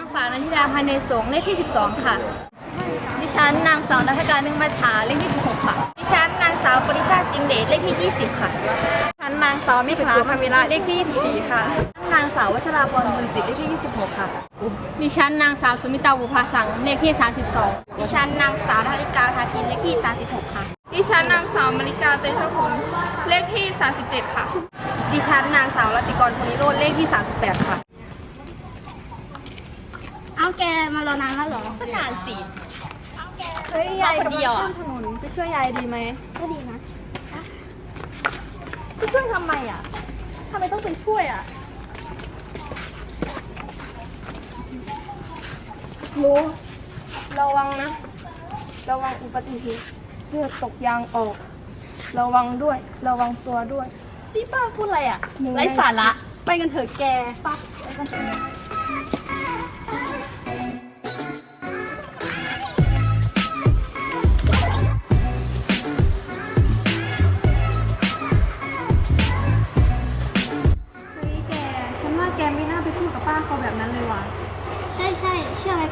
ฉันนางสาวนันทิดาพันเนยสงฆ์เลขที่ 12 ค่ะ ดิฉันนางสาวนัทการนึงมาฉาเลขที่ 16 ค่ะ ดิฉันนางสาวปริชาติสิงห์เดชเลขที่ 20 ค่ะฉันนางสาวมิขาคามิระเลขที่ 24 ค่ะ นางสาววัชราพรบุญศิษย์เลขที่ 26 ค่ะ ดิฉันนางสาวสุมิตาบุภาสังเลขที่ 32 ดิฉันนางสาวธาริกาทาทินเลขที่ 36 ค่ะ ดิฉันนางสาวมริกาเตชะพงศ์เลขที่ 37 ค่ะ ดิฉันนางสาวรัตติกรพนิโรธเลขที่ 38 ค่ะ เอาแกมารอนานแล้วเหรอ ก็นานสิ เฮ้ยยายคนเดียวอะถนนไปช่วยยายดีไหมก็ดีนะจะช่วยทำไมอะทำไมต้องไปช่วยอะรู้ระวังนะ ระวังอุบัติเหตุเลือดตกยางออก ระวังด้วย ระวังตัวด้วย นี่ป้าพูดอะไรอะหนึ่งในไร้สาระ ไปกันเถอะแกปักเ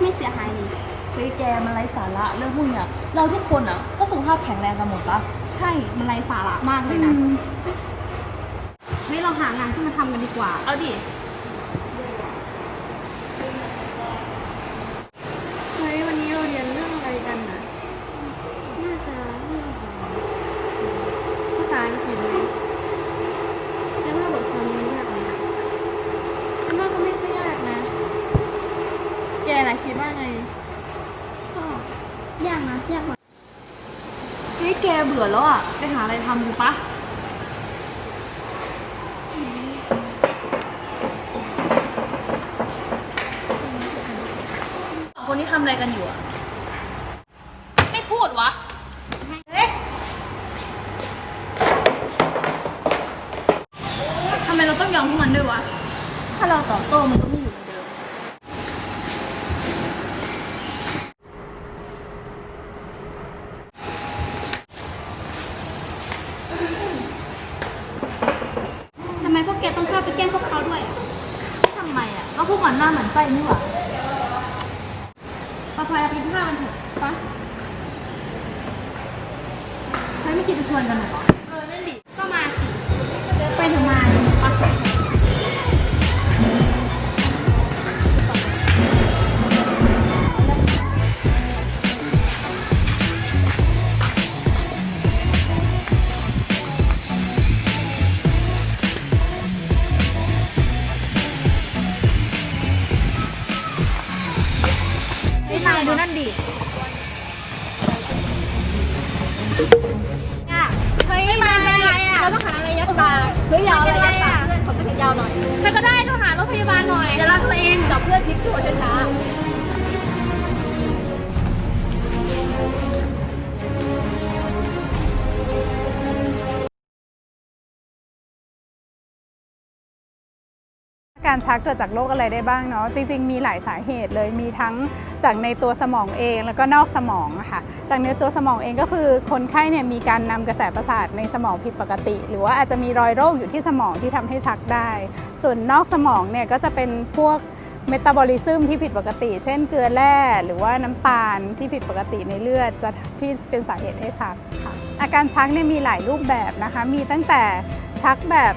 ไรก็ไม่เสียหายนี่เฮ้ยแกมันไร้สาระเรื่องพวกเนี้ยเราทุกคนอะ ก็สุขภาพแข็งแรงกันหมดปะใช่ มันไร้สาระมากเลยนะ เฮ้ยเราหางานขึ้นมาทำกันดีกว่า เอาดิ เฮ้ยวันนี้เราเรียนเรื่องอะไรกันนะ น่าจะเรื่องของ ภาษาอังกฤษไหม แค่ว่าบทความนี้ยากไหมอะ ฉันว่าก็ไม่ค่อยยากนะ แกล่ะคิดว่าไง ก็ยากนะ ยากกว่า เฮ้ยแกเบื่อแล้วอะไปหาอะไรทำดูปะสองคนนี้ทำอะไรกันอยู่อะ ไม่พูดวะ ทำไมเราต้องยอมพวกมันด้วยวะ ถ้าเราตอบโต้มันก็ไม่อยู่เหมือนเดิม ทำไมพวกแกต้องชอบไปแกล้งพวกเขาด้วยอะ ทำไมอะ ก็พวก มันหน้าเหมือนไส้นี่หว่าปลาพายาไปกินข้าวกันเถอะปะใครไม่คิดจะชวนกันหรอ เฮ้ยมาเป็นไรอะเราต้องหาอะไรยัดปากเฮ้ยยาวอะไรยัดปากเพื่อนขอไปถึงยาวหน่อยใครก็ได้โทรหารถพยาบาลหน่อยเดี๋ยวเราตัวเองจับเพื่อนพลิกตัวช้า การชักเกิดจากโรคอะไรได้บ้างเนาะจริง ๆ มีหลายสาเหตุเลยมีทั้งจากในตัวสมองเองแล้วก็นอกสมองค่ะจากในตัวสมองเองก็คือคนไข้เนี่ยมีการนำกระแสประสาทในสมองผิดปกติ หรือว่าอาจจะมีรอยโรคอยู่ที่สมองที่ทำให้ชักได้ ส่วนนอกสมองเนี่ยก็จะเป็นพวกเมตาบอลิซึมที่ผิดปกติ เช่นเกลือแร่หรือว่าน้ำตาลที่ผิดปกติในเลือดจะที่เป็นสาเหตุให้ชักค่ะอาการชักเนี่ยมีหลายรูปแบบนะคะ มีตั้งแต่ชักแบบ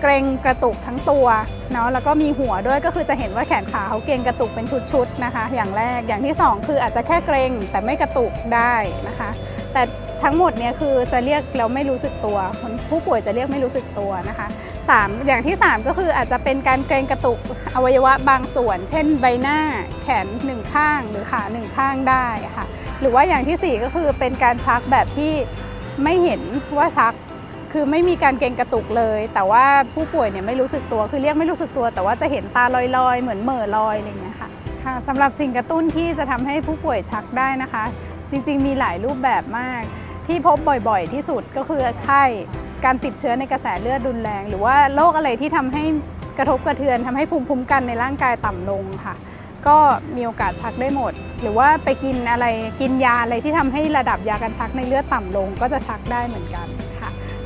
เกรงกระตุกทั้งตัวเนาะแล้วก็มีหัวด้วยก็คือจะเห็นว่าแขนขาเขาเกรงกระตุกเป็นชุดๆนะคะ อย่างแรกอย่างที่สองคืออาจจะแค่เกรงแต่ไม่กระตุกได้นะคะ แต่ทั้งหมดเนี่ยคือจะเรียกเราไม่รู้สึกตัวคนผู้ป่วยจะเรียกไม่รู้สึกตัวนะคะสามอย่างที่สามก็คืออาจจะเป็นการเกรงกระตุกอวัยวะบางส่วน เช่นใบหน้าแขนหนึ่งข้างหรือขาหนึ่งข้างได้ค่ะ หรือว่าอย่างที่สี่ก็คือเป็นการชักแบบที่ไม่เห็นว่าชัก คือไม่มีการเกรงกระตุกเลย แต่ว่าผู้ป่วยเนี่ยไม่รู้สึกตัวคือเรียกไม่รู้สึกตัว แต่ว่าจะเห็นตาลอยๆ เหมือนเหม่อลอยอะไรอย่างเงี้ยค่ะค่ะสำหรับสิ่งกระตุ้นที่จะทำให้ผู้ป่วยชักได้นะคะ จริงๆ มีหลายรูปแบบมาก ที่พบบ่อยๆ ที่สุดก็คือไข้การติดเชื้อในกระแสเลือดรุนแรง หรือว่าโรคอะไรที่ทำให้กระทบกระเทือนทำให้ภูมิคุ้มกันในร่างกายต่ำลงค่ะ ก็มีโอกาสชักได้หมด หรือว่าไปกินอะไรกินยาอะไรที่ทำให้ระดับยากันชักในเลือดต่ำลง ก็จะชักได้เหมือนกัน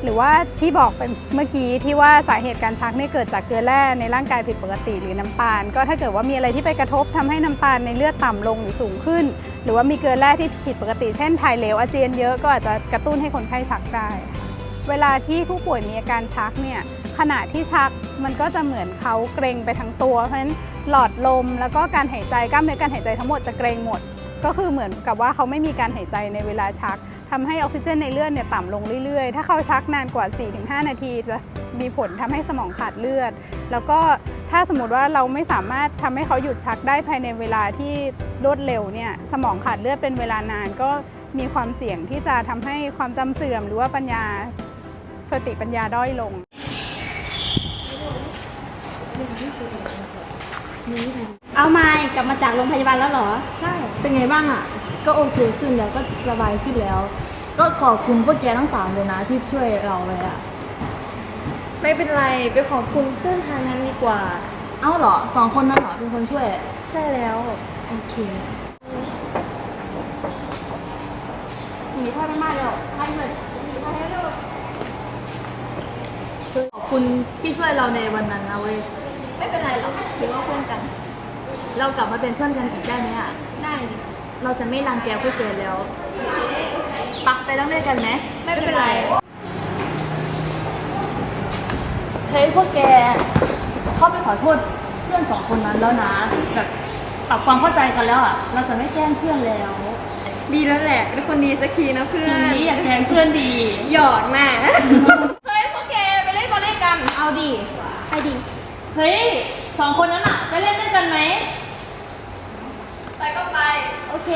หรือว่าที่บอกไปเมื่อกี้ที่ว่าสาเหตุการชักเนี่ยเกิดจากเกลือแร่ในร่างกายผิดปกติหรือน้ำตาล ก็ถ้าเกิดว่ามีอะไรที่ไปกระทบทำให้น้ำตาลในเลือดต่ำลงหรือสูงขึ้น หรือว่ามีเกลือแร่ที่ผิดปกติ เช่นถ่ายเหลวอาเจียนเยอะก็อาจจะกระตุ้นให้คนไข้ชักได้ เวลาที่ผู้ป่วยมีอาการชักเนี่ยขณะที่ชักมันก็จะเหมือนเขาเกรงไปทั้งตัว เพราะฉะนั้นหลอดลมแล้วก็การหายใจกล้ามเนื้อการหายใจทั้งหมดจะเกรงหมด ก็คือเหมือนกับว่าเขาไม่มีการหายใจในเวลาชักทำให้ออกซิเจนในเลือดเนี่ยต่ำลงเรื่อยๆ ถ้าเขาชักนานกว่า 4-5 นาทีจะมีผลทำให้สมองขาดเลือด แล้วก็ถ้าสมมติว่าเราไม่สามารถทำให้เขาหยุดชักได้ภายในเวลาที่รวดเร็วเนี่ยสมองขาดเลือดเป็นเวลานานก็มีความเสี่ยงที่จะทำให้ความจำเสื่อมหรือว่าปัญญาสติปัญญาด้อยลง เอาไม้กลับมาจากโรงพยาบาลแล้วเหรอ ใช่ เป็นไงบ้างอะ ก็โอเคขึ้นแล้วก็สบายขึ้นแล้ว ก็ขอบคุณพวกแกทั้งสามเลยนะที่ช่วยเราเลยอะไม่เป็นไรไปขอบคุณเพื่อนทางนั้นดีกว่า เอ้าเหรอสองคนนั้นเหรอเป็นคนช่วย ใช่แล้ว โอเคหนีพ่อไม่มาแล้วไล่เลยขอบคุณที่ช่วยเราในวันนั้นนะเว้ย ไม่เป็นไรหรอกถือว่าเพื่อนกัน เรากลับมาเป็นเพื่อนกันอีกได้ไหมอะ ได้ดิเราจะไม่รังแกพวกแกแล้ว ปักไปแล้วด้วยกันไหมไม่เป็นไร เฮ้ยพวกแก เข้าไปขอโทษเพื่อนสองคนนั้นแล้วนะ แบบปรับความเข้าใจกันแล้วอะ เราจะไม่แกล้งเพื่อนแล้วดีแล้วแหละเป็นคนดีสักทีนะเพื่อนนี้อยากแกล้งเพื่อนดี หยอกน่ะเฮ้ยพวกแกไปเล่นบอลเล่นกัน เอาดิ ไปดิ เฮ้ยสองคนนั้นอะ ไปเล่นด้วย กันไหม ไปก็ไป โอเค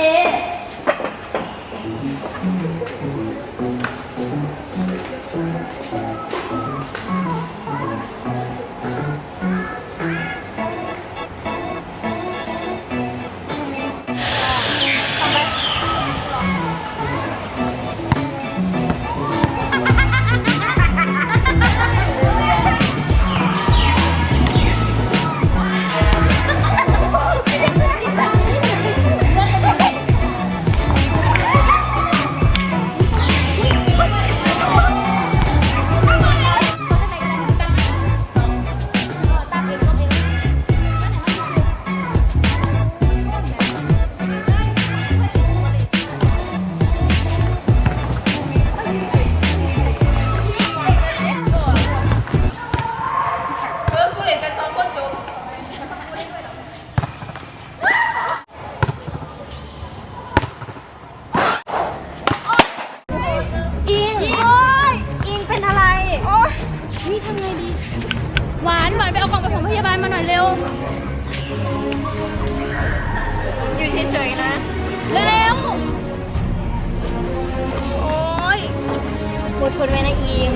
ดทนไว้นะอิง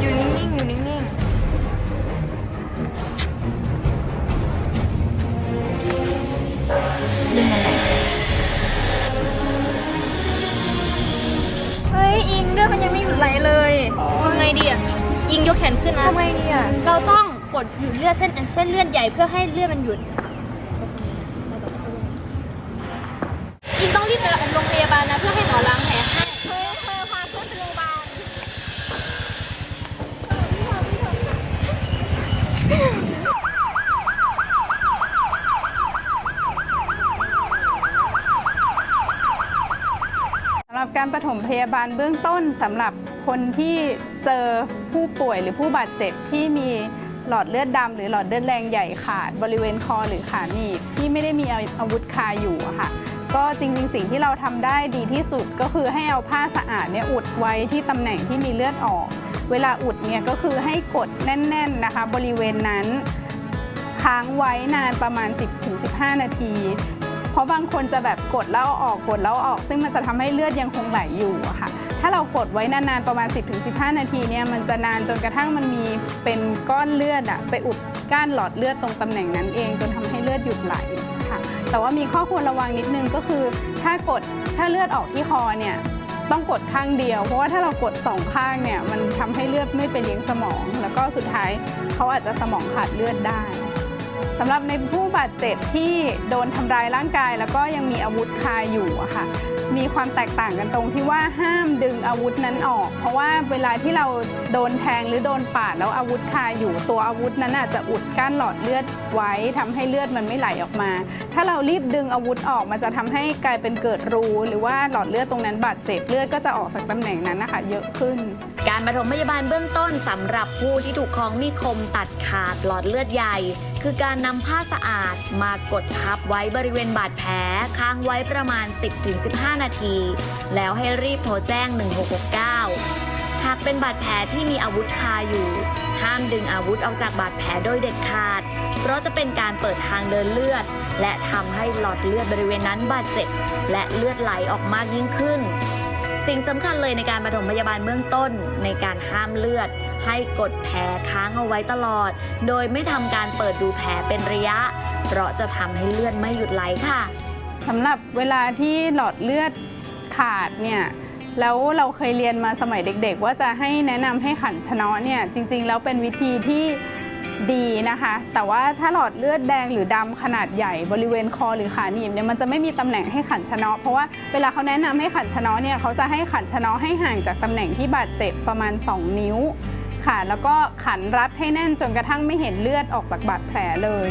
อยู่นิ่งๆ อยู่นิ่งๆเฮ้ย อิงเลือดมันยังไม่หยุดไหลเลยทำไงดีอะอิงยกแขนขึ้นนะ ทำไมเนี่ยเราต้องกดหยุดเลือดเส้นเส้นเลือดใหญ่เพื่อให้เลือดมันหยุด พยาบาลเบื้องต้นสำหรับคนที่เจอผู้ป่วยหรือผู้บาดเจ็บที่มีหลอดเลือดดำหรือหลอดเลือดแรงใหญ่ขาด บริเวณคอหรือขาหนีบที่ไม่ได้มีอาวุธคาอยู่ค่ะก็จริงๆสิ่งที่เราทำได้ดีที่สุดก็คือให้เอาผ้าสะอาดเนี่ยอุดไว้ที่ตำแหน่งที่มีเลือดออก เวลาอุดเนี่ยก็คือให้กดแน่น ๆนะคะ บริเวณนั้น ค้างไว้นานประมาณ 10-15 นาที เพราะบางคนจะแบบกดแล้วออกกดแล้วออก ซึ่งมันจะทำให้เลือดยังคงไหลอยู่ค่ะ ถ้าเรากดไว้นานๆประมาณ 10-15 นาทีเนี่ยมันจะนานจนกระทั่งมันมีเป็นก้อนเลือดอะไปอุดก้านหลอดเลือดตรงตำแหน่งนั้นเอง จนทำให้เลือดหยุดไหลค่ะ แต่ว่ามีข้อควรระวังนิดนึงก็คือ ถ้ากดถ้าเลือดออกที่คอเนี่ยต้องกดข้างเดียว เพราะว่าถ้าเรากดสองข้างเนี่ยมันทำให้เลือดไม่ไปเลี้ยงสมอง แล้วก็สุดท้ายเขาอาจจะสมองขาดเลือดได้ สำหรับในผู้บาดเจ็บที่โดนทำร้ายร่างกาย แล้วก็ยังมีอาวุธคาอยู่อะค่ะมีความแตกต่างกันตรงที่ว่าห้ามดึงอาวุธนั้นออก เพราะว่าเวลาที่เราโดนแทงหรือโดนปาดแล้วอาวุธคาอยู่ตัวอาวุธนั้นอาจจะอุดกั้นหลอดเลือดไว้ทำให้เลือดมันไม่ไหลออกมา ถ้าเรารีบดึงอาวุธออกมันจะทำให้กลายเป็นเกิดรู หรือว่าหลอดเลือดตรงนั้นบาดเจ็บเลือดก็จะออกจากตำแหน่งนั้นนะคะเยอะขึ้น การปฐมพยาบาลเบื้องต้นสำหรับผู้ที่ถูกของมีคมตัดขาดหลอดเลือดใหญ่ คือการนำผ้าสะอาดมากดทับไว้บริเวณบาดแผลค้างไว้ประมาณ 10-15 นาที แล้วให้รีบโทรแจ้ง 1669 หากเป็นบาดแผลที่มีอาวุธคาอยู่ ห้ามดึงอาวุธออกจากบาดแผลโดยเด็ดขาด เพราะจะเป็นการเปิดทางเดินเลือด และทำให้หลอดเลือดบริเวณนั้นบาดเจ็บและเลือดไหลออกมากยิ่งขึ้น สิ่งสำคัญเลยในการปฐมพยาบาลเบื้องต้น ในการห้ามเลือด ให้กดแผลค้างเอาไว้ตลอด โดยไม่ทำการเปิดดูแผลเป็นระยะ เพราะจะทำให้เลือดไม่หยุดไหลค่ะสำหรับเวลาที่หลอดเลือดขาดเนี่ยแล้วเราเคยเรียนมาสมัยเด็ก ๆ ว่าจะให้แนะนำให้ขันชนะเนี่ยจริง ๆ แล้วเป็นวิธีที่ ดีนะคะ แต่ว่าถ้าหลอดเลือดแดงหรือดำขนาดใหญ่บริเวณคอหรือขาหนีบเนี่ยมันจะไม่มีตำแหน่งให้ขันชะเนาะเพราะว่าเวลาเขาแนะนำให้ขันชะเนาะเนี่ยเขาจะให้ขันชะเนาะให้ห่างจากตำแหน่งที่บาดเจ็บประมาณ 2 นิ้วค่ะ แล้วก็ขันรัดให้แน่นจนกระทั่งไม่เห็นเลือดออกจากบาดแผลเลย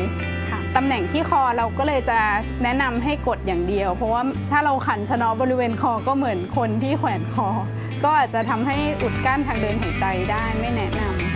ค่ะตำแหน่งที่คอเราก็เลยจะแนะนำให้กดอย่างเดียว เพราะว่าถ้าเราขันชะเนาะบริเวณคอก็เหมือนคนที่แขวนคอ ก็อาจจะทำให้อุดกั้นทางเดินหายใจได้ไม่แนะนำ